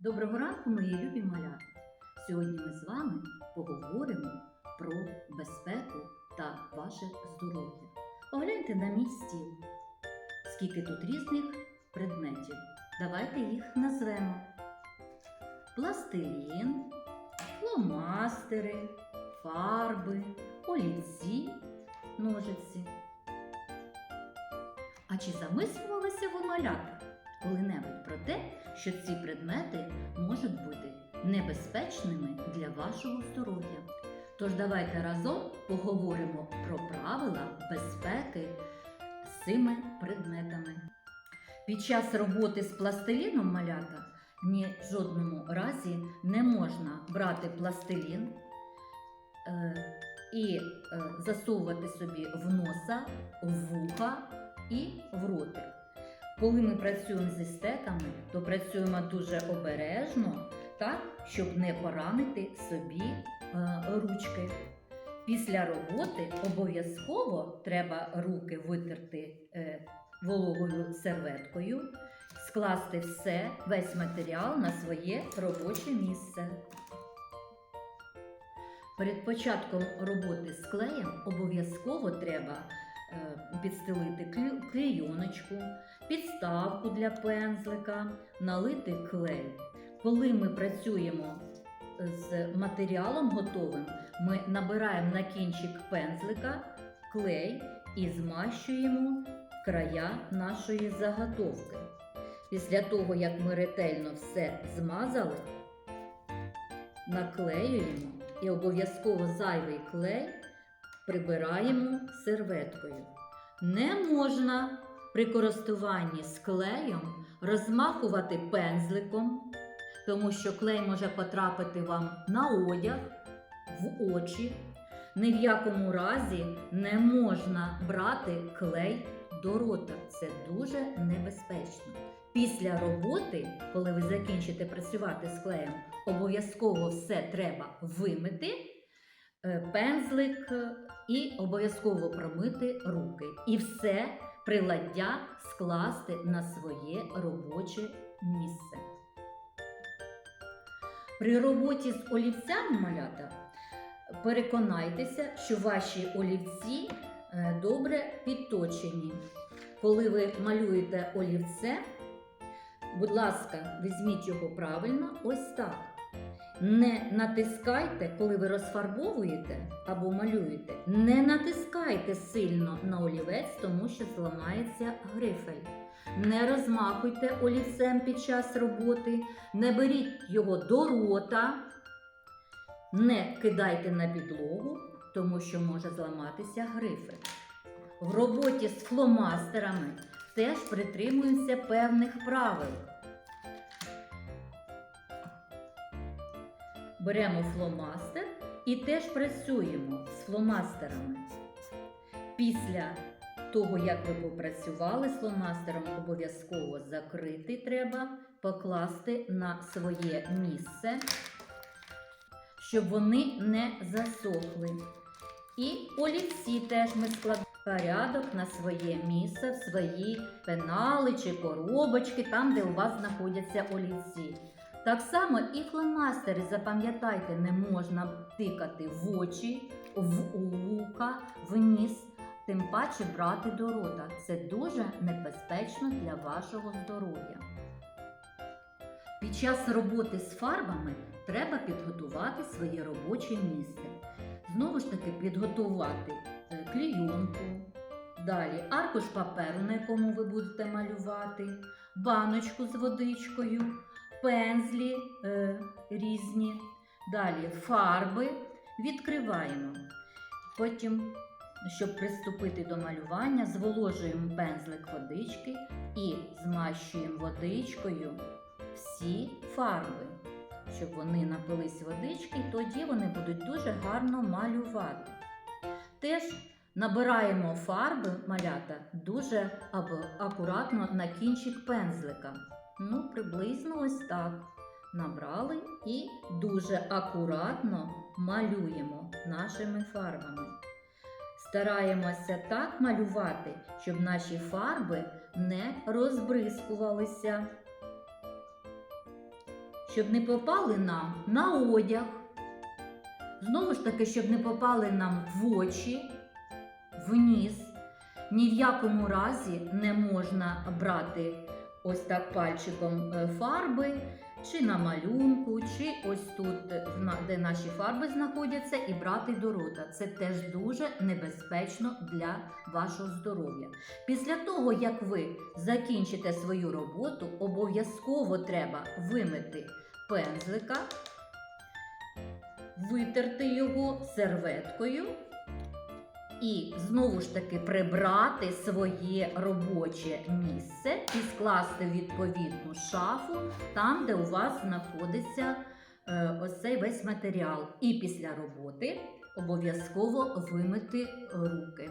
Доброго ранку, мої любі малята! Сьогодні ми з вами поговоримо про безпеку та ваше здоров'я. Погляньте на мій стіл. Скільки тут різних предметів. Давайте їх назвемо: пластилін, фломастери, фарби, олівці, ножиці. А чи замислювалися ви малята коли-небудь про те, що ці предмети можуть бути небезпечними для вашого здоров'я? Тож давайте разом поговоримо про правила безпеки з цими предметами. Під час роботи з пластиліном малята ні в жодному разі не можна брати пластилін е, і е, засовувати собі в носа, в вуха і в ротик. Коли ми працюємо зі стеками, то працюємо дуже обережно, так, щоб не поранити собі е, ручки. Після роботи обов'язково треба руки витерти е, вологою серветкою, скласти все, весь матеріал на своє робоче місце. Перед початком роботи з клеєм обов'язково треба підстелити клю- клейоночку, підставку для пензлика, налити клей. Коли ми працюємо з матеріалом готовим, ми набираємо на кінчик пензлика клей і змащуємо края нашої заготовки. Після того, як ми ретельно все змазали, наклеюємо і обов'язково зайвий клей прибираємо серветкою. Не можна при користуванні з клеєм розмахувати пензликом, тому що клей може потрапити вам на одяг, в очі. Ні в якому разі не можна брати клей до рота. Це дуже небезпечно. Після роботи, коли ви закінчите працювати з клеєм, обов'язково все треба вимити, пензлик е, і обов'язково промити руки. І все приладдя скласти на своє робоче місце. При роботі з олівцями малята переконайтеся, що ваші олівці е, добре підточені. Коли ви малюєте олівце, будь ласка, візьміть його правильно ось так. Не натискайте, коли ви розфарбовуєте або малюєте, не натискайте сильно на олівець, тому що зламається грифель. Не розмахуйте олівцем під час роботи, не беріть його до рота, не кидайте на підлогу, тому що може зламатися грифель. В роботі з фломастерами теж притримуються певних правил. Беремо фломастер і теж працюємо з фломастерами. Після того, як ви попрацювали з фломастером, обов'язково закрити треба, покласти на своє місце, щоб вони не засохли. І олівці теж ми складаємо порядок на своє місце, в свої пенали чи коробочки, там, де у вас знаходяться олівці. Так само і фломастери, запам'ятайте, не можна тикати в очі, в вуха, в ніс, тим паче брати до рота. Це дуже небезпечно для вашого здоров'я. Під час роботи з фарбами треба підготувати своє робоче місце. Знову ж таки, підготувати е, клійонку, далі аркуш паперу, на якому ви будете малювати, баночку з водичкою, пензлі е, різні, далі фарби відкриваємо. Потім, щоб приступити до малювання, зволожуємо пензлик водички і змащуємо водичкою всі фарби, щоб вони напились водички, тоді вони будуть дуже гарно малювати. Теж набираємо фарби малята дуже акуратно на кінчик пензлика. Ну, приблизно ось так. Набрали і дуже акуратно малюємо нашими фарбами. Стараємося так малювати, щоб наші фарби не розбризкувалися. щоб не попали нам на одяг. Знову ж таки, щоб не попали нам в очі, в ніс. Ні в якому разі не можна брати ось так пальчиком е, фарби, чи на малюнку, чи ось тут, е, де наші фарби знаходяться, і брати до рота. Це теж дуже небезпечно для вашого здоров'я. Після того, як ви закінчите свою роботу, обов'язково треба вимити пензлика, витерти його серветкою і знову ж таки прибрати своє робоче місце і скласти відповідну шафу там, де у вас знаходиться е, ось цей весь матеріал. І після роботи обов'язково вимити руки.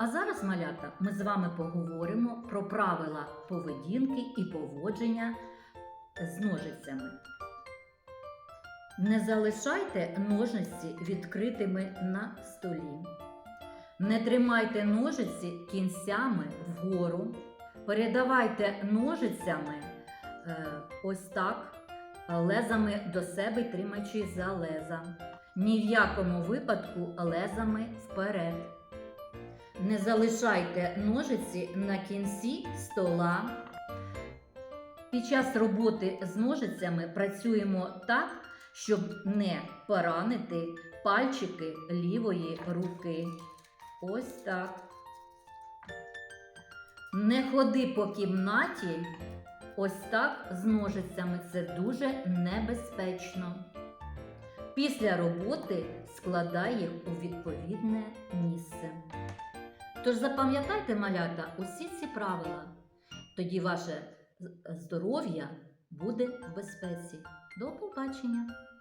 А зараз, малята, ми з вами поговоримо про правила поведінки і поводження з ножицями. Не залишайте ножиці відкритими на столі. Не тримайте ножиці кінцями вгору. Передавайте ножицями е, ось так, лезами до себе тримаючи за леза. Ні в якому випадку лезами вперед. Не залишайте ножиці на кінці стола. Під час роботи з ножицями працюємо так, щоб не поранити пальчики лівої руки. Ось так. Не ходи по кімнаті ось так з ножицями. Це дуже небезпечно. Після роботи складай їх у відповідне місце. Тож запам'ятайте, малята, усі ці правила. Тоді ваше здоров'я буде в безпеці. До побачення!